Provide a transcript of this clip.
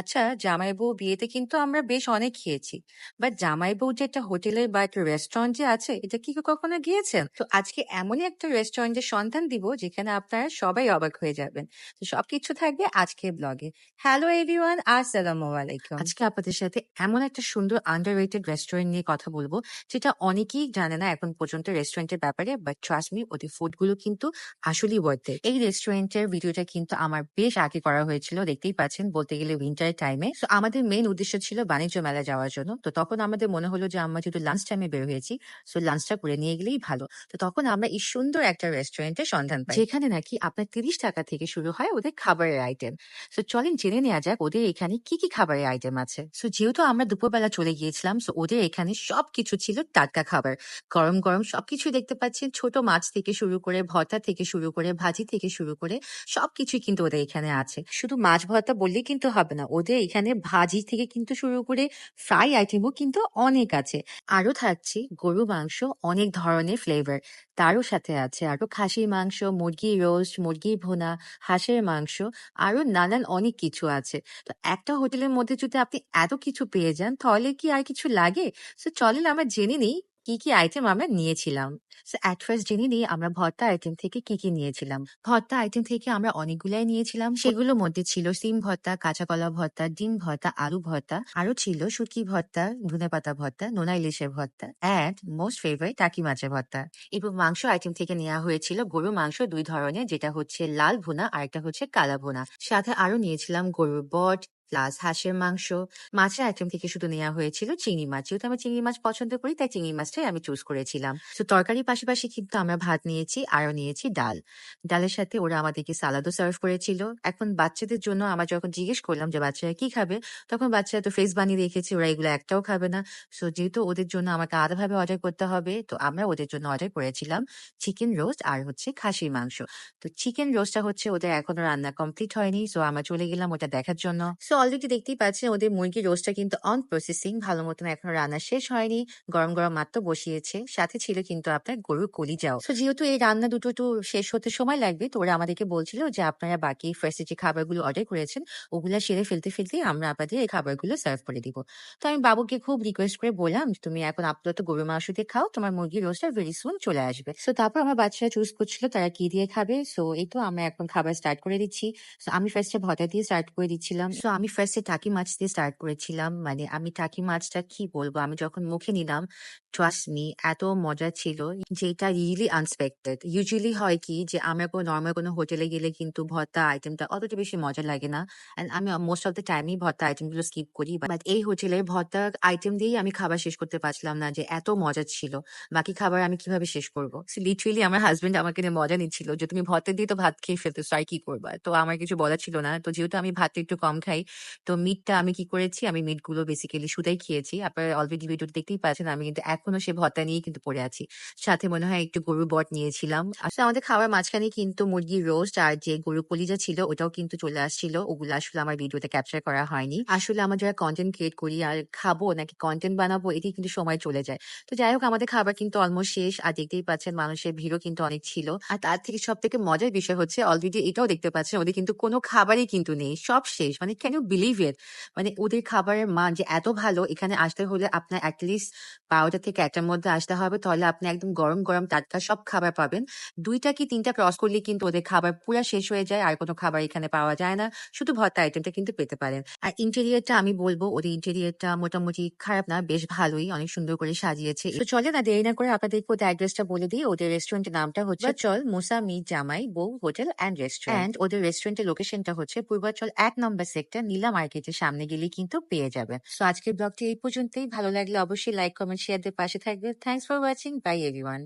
আচ্ছা জামাই বউ বিয়েতে কিন্তু আমরা বেশ অনেক খেয়েছি। বাট জামাই বউ যে একটা হোটেলে বা একটা রেস্টুরেন্ট যে আছে, এটা কি কখনো গিয়েছেন? তো আজকে এমনই একটা রেস্টুরেন্টের সন্ধান দিব, যেখানে আপনারা সবাই অবাক হয়ে যাবেন। তো সবকিছু থাকবে আজকের ব্লগে। হ্যালো এভরিওয়ান, আসসালামু আলাইকুম। আজকে আপনাদের সাথে এমন একটা সুন্দর আন্ডার রেস্টুরেন্ট নিয়ে কথা বলব, যেটা অনেকেই জানে না এখন পর্যন্ত রেস্টুরেন্টের ব্যাপারে বাট ট্রাস্ট মি ওদের ফুডগুলো কিন্তু আসলেই ওয়ার্থ এই রেস্টুরেন্টের ভিডিওটা কিন্তু আমার বেশ আগে করা হয়েছিল, দেখতেই পাচ্ছেন, বলতে গেলে উইন্টার টাইমে তো আমাদের মেইন উদ্দেশ্য ছিল বাণিজ্য মেলা যাওয়ার জন্য। তো তখন আমাদের মনে হলো যে, আমরা যেহেতু লাঞ্চ টাইমে বের হয়েছি সো লাঞ্চটা করে নিয়ে গেলেই ভালো। তো তখন আমরা এই সুন্দর একটা রেস্টুরেন্টের সন্ধান পাই। যেখানে নাকি আপনার তিরিশ টাকা থেকে শুরু হয় ওদের খাবারের আইটেম সো চলেন জেনে নেওয়া যাক ওদের এখানে কি কি খাবারের আইটেম আছে। সো যেহেতু আমরা দুপুরবেলা চলে গিয়েছিলাম সো ওদের এখানে সবকিছু ছিল টাটকা খাবার। গরম গরম সবকিছু দেখতে পাচ্ছেন। ছোট মাছ থেকে শুরু করে, ভর্তা থেকে শুরু করে, ভাজি থেকে শুরু করে সবকিছুই কিন্তু ওদের এখানে আছে। শুধু মাছ, ভর্তা বললেই কিন্তু হবে না ওদের এখানে ভাজি থেকে কিন্তু শুরু করে ফ্রাই আইটেমও কিন্তু অনেক আছে। আরও থাকছে গরু মাংস অনেক ধরনের ফ্লেভার তারও সাথে আছে আরও খাসির মাংস, মুরগির রোস্ট মুরগির ভুনা, হাঁসের মাংস আরও নানান অনেক কিছু আছে। তো একটা হোটেলের মধ্যে যদি আপনি এত কিছু পেয়ে যান তাহলে কি আর কিছু লাগে? তো চলেন আমরা জেনে নিই কি কি আইটেম আমরা নিয়েছিলাম? অ্যাট ফার্স্ট জেনে নিই আমরা ভর্তা আইটেম থেকে কি কি নিয়েছিলাম? ভর্তা আইটেম থেকে আমরা অনেকগুলাই নিয়েছিলাম। সেগুলোর মধ্যে ছিল সিম ভর্তা, কাঁচা কলা ভর্তা, ডিম ভর্তা, আলু ভর্তা আরও ছিল শুটকি ভর্তা, ধনে পাতা ভর্তা, নোনা ইলিশের ভর্তা অ্যান্ড মোস্ট ফেভারিট টাকি মাছের ভর্তা। এবং মাংস আইটেম থেকে নেওয়া হয়েছিল গরু মাংস দুই ধরনের, যেটা হচ্ছে লাল ভুনা আর একটা হচ্ছে কালা ভুনা। সাথে আরও নিয়েছিলাম গরুর বট প্লাস হাঁসের মাংস। মাছের আইটেম থেকে শুধু নেওয়া হয়েছিল চিংড়ি মাছ। যেহেতু আমি চিংড়ি মাছ পছন্দ করি, তাই চিংড়ি মাছটাই আমি চুজ করেছিলাম। তো তরকারির পাশাপাশি কিন্তু আমরা ভাত নিয়েছি, আরও নিয়েছি ডাল। ডালের সাথে ওরা আমাদেরকে সালাদও সার্ভ করেছিল। এখন বাচ্চাদের জন্য আমরা যখন জিজ্ঞেস করলাম যে, বাচ্চারা কি খাবে? তখন বাচ্চারা তো ফেস বানিয়ে রেখেছে, ওরা এগুলো একটাও খাবে না। সো যেহেতু ওদের জন্য আমাকে আলাদাভাবে অর্ডার করতে হবে, তো আমরা ওদের জন্য অর্ডার করেছিলাম চিকেন রোস্ট আর হচ্ছে খাসির মাংস। তো চিকেন রোস্টটা হচ্ছে ওদের এখনও রান্না কমপ্লিট হয়নি সো আমরা চলে গেলাম ওটা দেখার জন্য। সো অলরেডি দেখতেই পাচ্ছেন ওদের মুরগির রোস্টটা কিন্তু অন প্রসেসিং ভালো মতন এখনও রান্না শেষ হয়নি। গরম গরম মাত্র বসিয়েছে। সাথে ছিল কিন্তু আপনার গরুর কলিজাও। তো যেহেতু এই রান্না দুটো একটু শেষ হতে সময় লাগবে, তো ওরা আমাদেরকে বলছিল যে আপনারা বাকি ফার্স্টে যে খাবারগুলো অর্ডার করেছেন, ওগুলা সেরে ফেলতে ফেলতে আমরা আপনাদের এই খাবারগুলো সার্ভ করে দিব। তো আমি বাবুকে খুব রিকোয়েস্ট করে বললাম, তুমি এখন আপাতত গরুর মাংস দিয়ে খাও, তোমার মুরগির রোস্টটা ভেরি সুন চলে আসবে। সো তারপর আমার বাচ্চারা চুজ করছিল তারা কি দিয়ে খাবে। সো এই তো আমরা এখন খাবার স্টার্ট করে দিচ্ছি। আমি ফার্স্টে ভটা দিয়ে স্টার্ট করে দিচ্ছিলাম। সো আমি ফার্স্টে টাকি মাছ দিয়ে স্টার্ট করেছিলাম। মানে আমি টাকি মাছটা কি বলব? আমি যখন মুখে নিলাম ট্রাস্ট এত মজা ছিল। যেটা রিয়েলি আনএক্সপেক্টেড ইউজুয়ালি হয় কি যে, আমরা কোনো নর্মাল কোনো হোটেলে গেলে কিন্তু ভর্তা আইটেমটা অতটা বেশি মজা লাগে না। অ্যান্ড আমি মোস্ট অফ দ্য টাইমই ভর্তা আইটেমগুলো স্কিপ করি। বাট এই হোটেলের ভর্তা আইটেম দিয়েই আমি খাবার শেষ করতে পারছিলাম না যে, এত মজা ছিল। বাকি খাবার আমি কীভাবে শেষ করব? লিটারেলি আমার হাজবেন্ড আমাকে নিয়ে মজা নিচ্ছিল যে, তুমি ভর্তা দিয়ে তো ভাত খেয়ে ফেলতে আর কি করবা? তো আমার কিছু বলার ছিল না। তো যেহেতু আমি ভাতটা একটু কম খাই তো মিটটা আমি কি করেছি? আমি মিটগুলো বেসিক্যালি শুধাই খেয়েছি। আপনারা অলরেডি ভিডিও দেখতেই পাচ্ছেন, আমি কিন্তু এখনও সে ভর্তা নিয়ে কিন্তু পড়ে আছি। সাথে মনে হয় একটু গরুর বট নিয়েছিলাম। আসলে আমাদের খাবার মাঝখানে কিন্তু মুরগির রোস্ট আর যে গরু কলিজা ছিল, ওটাও কিন্তু চলে আসছিল। ওগুলো আসলে আমার ভিডিওতে ক্যাপচার করা হয়নি। আসলে আমরা যারা কন্টেন্ট ক্রিয়েট করি আর খাব নাকি কন্টেন্ট বানাবো এটি কিন্তু সময় চলে যায়। তো যাই হোক, আমাদের খাবার কিন্তু অলমোস্ট শেষ। আর দেখতেই পাচ্ছেন, মানুষের ভিড়ও কিন্তু অনেক ছিল। আর তার থেকে সব থেকে মজার বিষয় হচ্ছে অলরেডি এটাও দেখতে পাচ্ছেন, ওদের কিন্তু কোনো খাবারই কিন্তু নেই। সব শেষ। মানে ইউ বিলিভ ইট মানে ওদের খাবারের মান যে এত ভালো এখানে আসতে হলে আপনার অ্যাটলিস্ট বারোটা থেকে একটার মধ্যে আসতে হবে। তাহলে আপনি একদম গরম গরম টাটকা সব খাবার পাবেন। দুইটা কি তিনটা ক্রস করলে কিন্তু ওদের খাবার পুরো শেষ হয়ে যায় আর কোনো খাবার এখানে পাওয়া যায় না। শুধু ভর্তা আইটেমটা কিন্তু পেতে পারেন। আর ইন্টেরিয়ারটা আমি বলব ওদের ইন্টেরিয়ারটা মোটামুটি খারাপ না বেশ ভালোই অনেক সুন্দর করে সাজিয়েছে। তো চলে না দেরি না করে আপনাদেরকে ওদের অ্যাড্রেসটা বলে দিই। ওদের রেস্টুরেন্টের নামটা হচ্ছে চল মুসা মি জামাই বউ হোটেল অ্যান্ড রেস্টুরেন্ট ওদের রেস্টুরেন্টের লোকেশনটা হচ্ছে পূর্বাচল এক নম্বর সেক্টর নীলা মার্কেটের সামনে গেলে কিন্তু পেয়ে যাবে সো আজকের ব্লগটি এই পর্যন্তই। ভালো লাগলে অবশ্যই লাইক কমেন্ট শেয়ার দিয়ে পাশে থাকবে thanks for watching bye everyone